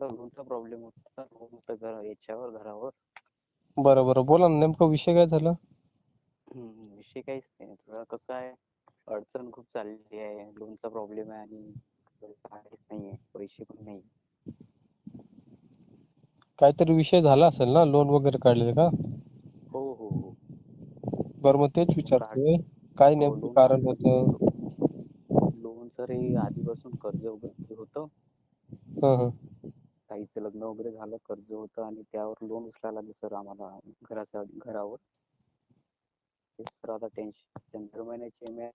थोडा लोनचा प्रॉब्लेम होता लोन होतं घर याच्यावर घरावर. बरं बरं बोला ना नेमकं विषय काय झाला? हम्म, विषय काहीच नाही. थोडं कसं आहे अडचण खूप चाललेली आहे. लोनचा प्रॉब्लेम आहे आणि काहीच नाहीये. पैसे पण नाही काहीतरी विषय झाला असेल ना लोन वगैरे काढलेलं का? हो हो हो. बरं मग तेच विचारतोय. काय हो, नेमकं लोन कारण. होतं? लोन सर हे आधीपासून कर्ज वगैरे होतं. हं हं. ताईचं लग्न वगैरे झालं कर्ज होतं आणि त्यावर लोन उचलायला लागलं सर आम्हाला घरासाठी घरावर. तेच सर आता टेन्शन दर महिन्याची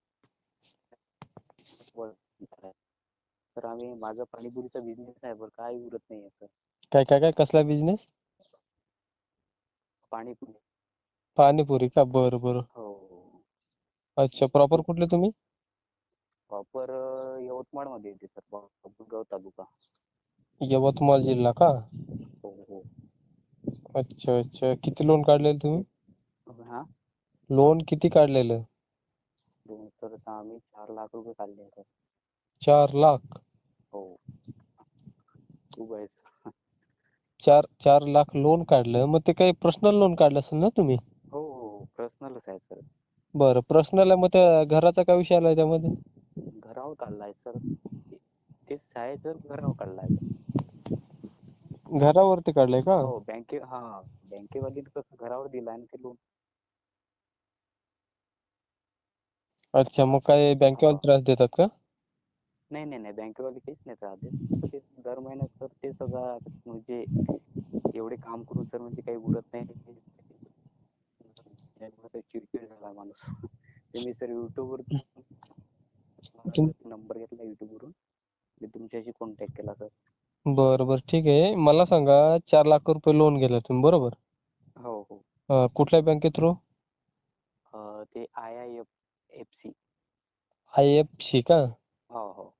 तर आम्ही माझा पाणीपुरीचा बिझनेस आहे बरं काय उरत नाही सर काय काय काय कसला बिझनेस पाणीपुरी. पाणीपुरी का? बरं बरं. हो. अच्छा प्रॉपर कुठले तुम्ही? प्रॉपर यवतमाळमध्ये येते सर तालुका. यवतमाळ जिल्हा का? हो हो. अच्छा अच्छा. किती लोन काढलेलं तुम्ही? हा? लोन किती काढलेलं? दोन तर आता आम्ही चार लाख रुपये काढले सर चार लाख? हो. खूप आहे. चार चार लाख लोन काढलं. मग ते काही पर्सनल लोन काढलं असेल ना तुम्ही? हो हो. पर्सनलच आहे सर बरं पर्सनल आहे. मग त्या घराचा काय विषय आलाय त्यामध्ये? घरावर काढलाय सर तेच आहे सर घरावर काढलाय. घरावरती काढलंय का? हो बँके हा बँकेवालीने कसं घरावर दिलाय ना ते लोन अच्छा मग काय बँकेवाले त्रास देतात का? नाही नाही नाही बँकेवाले काहीच नाही त्रास देत. फक्त ते दर महिन्यात सर ते सगळं म्हणजे एवढे काम करून सर म्हणजे काही उरत नाही. त्यामुळे चिडचिड झाला माणूस. ते मी सर युट्यूब वर तुम- नंबर घेतला युट्यूब वरून. मी तुमच्याशी कॉन्टॅक्ट केला सर बरं बरं ठीक आहे. मला सांगा चार लाख रुपये लोन घेतलं तुम्ही बरोबर? हो हो. अं, कुठल्या बँके थ्रू अं, ते I I F F C I F C का? हो हो.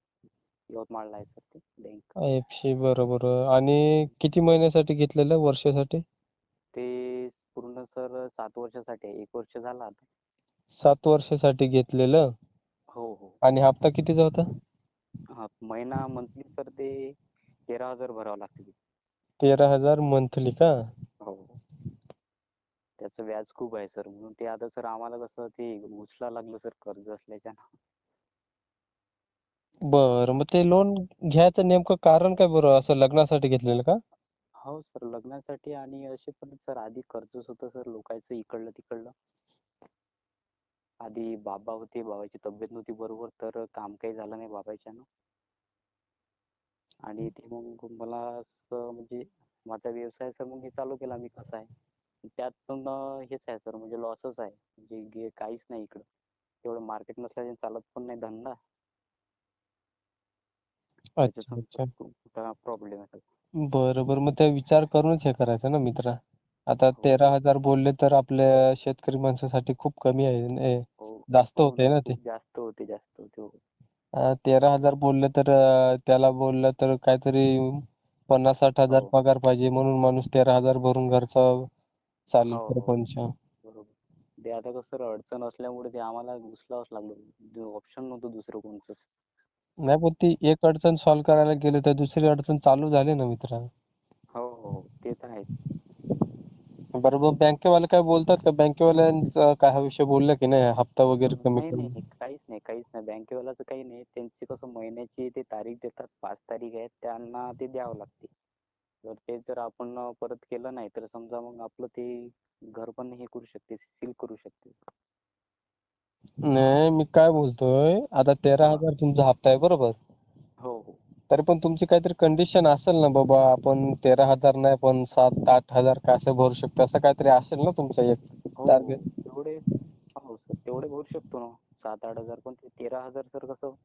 यवतमाळला आहे सर ते बँक आय एफ सी बरोबर. आणि किती महिन्यासाठी घेतलेलं वर्षासाठी? ते पूर्ण सर सात वर्षासाठी आहे. एक वर्ष झाला आता. सात वर्षासाठी घेतलेलं? हो हो. आणि हप्ता कितीचा होता? हा महिना मंथली सर ते तेरा हजार भरावं लागते तेरा हजार मंथली का? हो. त्याचं व्याज खूप आहे सर म्हणून ते आता सर आम्हाला कसं ते उचला लागलं सर कर्ज असल्याच्यानं बरं मग ते लोन घ्यायचं नेमकं कारण काय बरं असं लग्नासाठी घेतलेलं का? हो सर लग्नासाठी आणि असे पण सर आधी कर्जच होतं सर लोकांचं इकडलं तिकडलं. आधी बाबा होते बाबाची तब्येत नव्हती बरोबर तर काम काही झालं नाही बाबाच्यानं आणि ते मग मला असं म्हणजे माझा व्यवसाय सर मग मी चालू केला मी कसा आहे. त्यात पण हेच आहे सर म्हणजे लॉसच आहे. म्हणजे काहीच नाही इकडं. तेवढं मार्केट नसल्याने चालत पण नाही धंदा. अच्छा अच्छा. प्रॉब्लेम आहे सर. बरं बरं मग ते विचार करूनच हे करायचं ना मित्रा? आता हो. तेरा हजार बोलले तर आपल्या शेतकरी माणसासाठी खूप कमी आहे. हो जास्त हो होतंय ना ते. जास्त होते जास्त होते. अं, तेरा हजार बोलले तर अं, त्याला बोललं तर काहीतरी पन्नास साठ हजार हो. पगार पाहिजे म्हणून माणूस तेरा हजार भरून घरचा चालेल हो, हो. प्रपंच बरोबर. ते आता कसं सर अडचण असल्यामुळे ते आम्हाला उचलावंच लागलं. ऑप्शन नव्हतं दुसरं कोणचंच नाही पण ती एक अडचण सॉल्व्ह करायला गेलं तर दुसरी अडचण चालू झाली ना मित्रा? हो हो. ते तर आहेच बरोबर. बँकेवाले काय बोलतात का? बँकेवाल्यांचा काय हा विषय बोलला की नाही? हप्ता वगैरे कमी नाही. करून. नाही बँकेवाल्याचं काही नाही. त्यांची कसं महिन्याची ते तारीख देतात पाच तारीख आहे त्यांना ते द्यावं लागते. जर ते जर आपण परत केलं नाही तर समजा मग आपलं ते घर पण हे करू शकते सील करू शकते. नाही मी काय बोलतोय आता तेरा हा. हजार तुमचा हप्ता आहे बरोबर? हो हो. तरी पण तुमची काहीतरी कंडिशन असेल ना बाबा आपण तेरा हजार नाही पण सात आठ हजार का असं भरू शकतो असं काहीतरी असेल ना तुमचं एक हो टार्गेट तेवढे हो सर तेवढे भरू शकतो ना. सात आठ हजार पण ते तेरा हजार सर कसं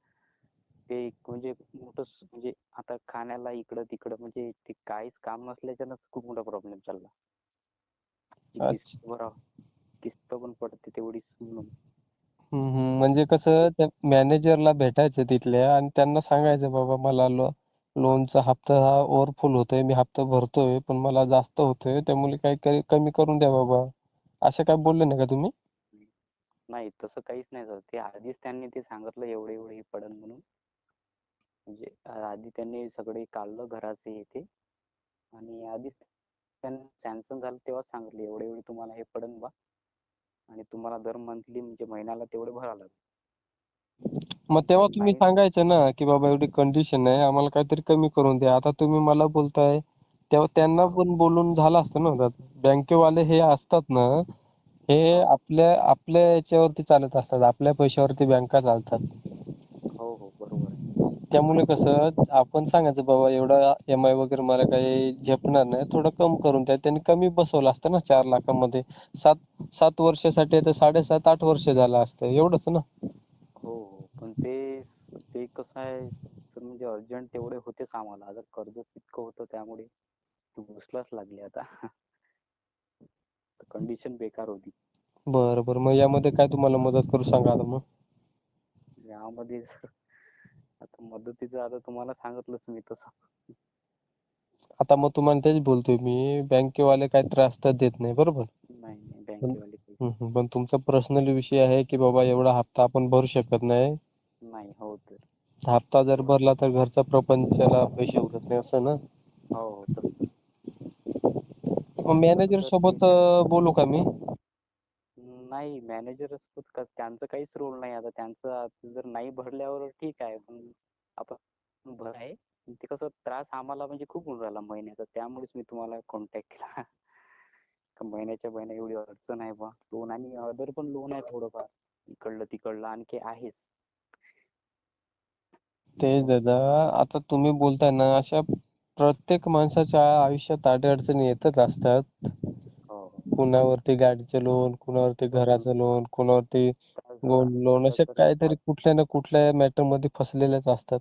ते एक म्हणजे मोठं म्हणजे आता खाण्याला इकडं तिकडं म्हणजे ते काहीच काम नसल्याच्यानंच खूप मोठा प्रॉब्लेम चालला. किस्त भराव किस्त पण पडते तेवढीच म्हणून. म्हणजे कसं त्या मॅनेजरला भेटायचं तिथल्या आणि त्यांना सांगायचं बाबा मला लो लोनचा हप्ता हा ओव्हरफुल होतोय मी हप्ता भरतोय पण मला जास्त होतोय त्यामुळे काहीतरी कमी करून द्या बाबा असं काय बोलले नाही का तुम्ही नाही तसं काहीच नाही सर ते आधीच त्यांनी ते सांगितलं एवढे एवढे हे पडन म्हणून. म्हणजे आधी त्यांनी सगळे काढलं घराचे हे ते. आणि आधीच त्यांनी सँक्शन झालं तेव्हाच सांगितलं एवढे एवढे तुम्हाला हे पडेल बा. आणि तुम्हाला दर मंथली म्हणजे महिन्याला तेवढे भरावं लागेल. मग तेव्हा तुम्ही. सांगायचं ना की बाबा एवढी कंडिशन आहे आम्हाला काहीतरी कमी करून द्या. आता तुम्ही मला बोलताय तेव्हा त्यांना पण बोलून झालं असतं ना बँकेवाले हे असतात ना हे आपल्या आपल्या याच्यावरती चालत असतात. आपल्या पैशावरती बँका चालतात. हो हो बरोबर आहे. त्यामुळे कसं आपण सांगायचं बाबा एवढा EMI वगैरे मला काही झेपणार नाही. थोडं कम करून द्या त्यांनी कमी बसवलं असतं ना चार लाखामध्ये. सात सात वर्षासाठी तर साडेसात आठ वर्ष झालं असतं. एवढंच ना? हो हो. पण ते ते कसं आहे तर म्हणजे अर्जंट तेवढे होतेच आम्हाला. आता कर्ज इतकं होतं त्यामुळे ते घुसलाच लागले आता. कंडिशन बेकार होती. बरं बरं. मग यामध्ये काय तुम्हाला मदत करू सांगा आता मग? यामध्ये आता मदतीचं आता तुम्हाला सांगितलंच मी तसं. आता मग तुम्हाला तेच बोलतोय मी. बँकेवाले काही त्रास तर देत नाही बरोबर? नाही नाही. बँकेवाले काही हम्म. पण तुमचा पर्सनली विषय आहे की बाबा एवढा हप्ता आपण भरू शकत नाही. नाही हो तर. हप्ता जर भरला तर घरचा प्रपंचाला पैसे उरत नाही असं ना? हो हो. मग मॅनेजर सोबत अं, बोलू का मी? नाही मॅनेजर त्यांचं काहीच रोल नाही. आता त्यांचं आता जर नाही भरल्यावर ठीक आहे. पण आपण भर आहे. ते कसं त्रास आम्हाला म्हणजे खूप होऊन राहिला महिन्याचा. त्यामुळेच मी तुम्हाला कॉन्टॅक्ट केला. का महिन्याच्या महिन्या एवढी अडचण आहे बा. लोन आणि अदर पण लोन आहे थोडंफार. इकडलं तिकडलं आणखी आहेच. तेच दादा. आता तुम्ही बोलताय ना अशा प्रत्येक माणसाच्या आयुष्यात अडीअडचणी येतच असतात. हो. कुणावरती गाडीचं लोन कुणावरती घराचं लोन कुणावरती गोल्ड लोन असे तर काहीतरी कुठल्या ना कुठल्या मॅटरमध्ये फसलेलेच असतात.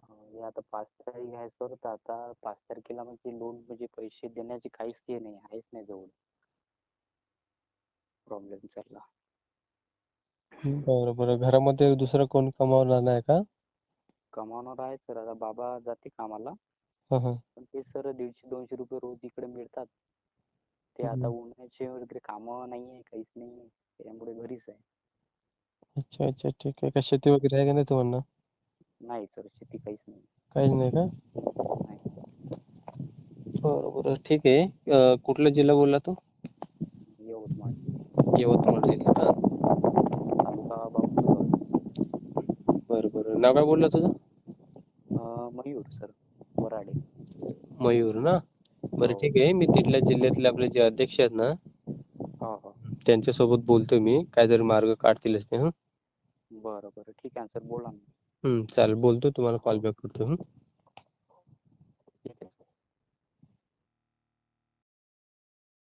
हो, आता पाच तारीख घ्यायचं होतं आता पाच तारखेला म्हणजे लोन म्हणजे पैसे देण्याची काहीच हे नाही आहेच नाही जवळ. प्रॉब्लेम चालला. बरं बरं. घरामध्ये दुसरं कोण कमावणार नाही का? कमावणार आहे सर आता बाबा जाते कामाला. हा हा. पण ते सर दीडशे दोनशे रुपये रोज इकडे मिळतात. ते आता. उन्हाळ्याचे वगैरे कामं नाही आहे काहीच नाही आहे त्यामुळे घरीच आहे. अच्छा अच्छा ठीक आहे. का शेती वगैरे आहे का नाही तुम्हाला? नाही सर शेती काहीच नाही. काहीच नाही का? नाही. बरं बरं. ठीक आहे. अं, कुठला जिल्हा बोलला तू? यवतमाळ. यवतमाळ जिल्हा का तालुका बाभुळगाव बरं बरं. नाव काय बोलला तुझं? अं, मयूर सर. वराडे मयूर ना? बरं हो. ठीक आहे. मी तिथल्या जिल्ह्यातले आपले जे अध्यक्ष आहेत ना हो हो. त्यांच्यासोबत बोलतोय मी. काहीतरी मार्ग काढतीलच ते हं? बरं बरं. ठीक आहे सर. बोला ना. हं चालेल. बोलतो. तुम्हाला कॉल. बॅक करतो हं?